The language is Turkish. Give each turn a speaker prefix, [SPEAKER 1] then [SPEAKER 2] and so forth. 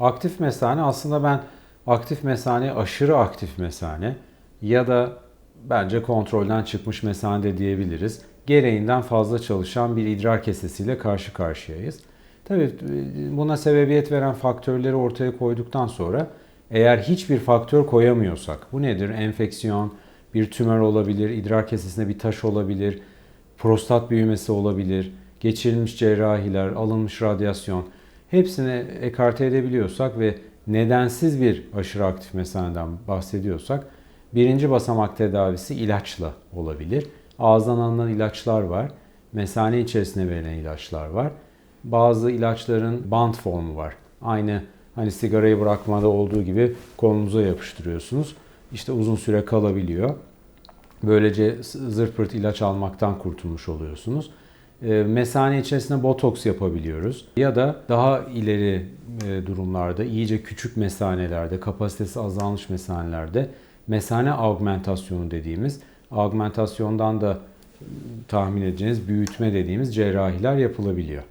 [SPEAKER 1] Aktif mesane aslında ben aktif mesane, aşırı aktif mesane ya da bence kontrolden çıkmış mesane de diyebiliriz. Gereğinden fazla çalışan bir idrar kesesiyle karşı karşıyayız. Tabii e, buna sebebiyet veren faktörleri ortaya koyduktan sonra eğer hiçbir faktör koyamıyorsak, bu nedir? Enfeksiyon, bir tümör olabilir, idrar kesesinde bir taş olabilir, prostat büyümesi olabilir, geçirilmiş cerrahiler, alınmış radyasyon hepsini ekarte edebiliyorsak ve nedensiz bir aşırı aktif mesaneden bahsediyorsak birinci basamak tedavisi ilaçla olabilir. Ağızdan alınan ilaçlar var. Mesane içerisine verilen ilaçlar var. Bazı ilaçların band formu var. Aynı hani sigarayı bırakmada olduğu gibi kolunuza yapıştırıyorsunuz. İşte uzun süre kalabiliyor. Böylece zırt pırt ilaç almaktan kurtulmuş oluyorsunuz. E, mesane içerisinde botoks yapabiliyoruz. Ya da daha ileri e, durumlarda, iyice küçük mesanelerde, kapasitesi azalmış mesanelerde mesane augmentasyonu dediğimiz, augmentasyondan da tahmin edeceğiniz büyütme dediğimiz cerrahiler yapılabiliyor.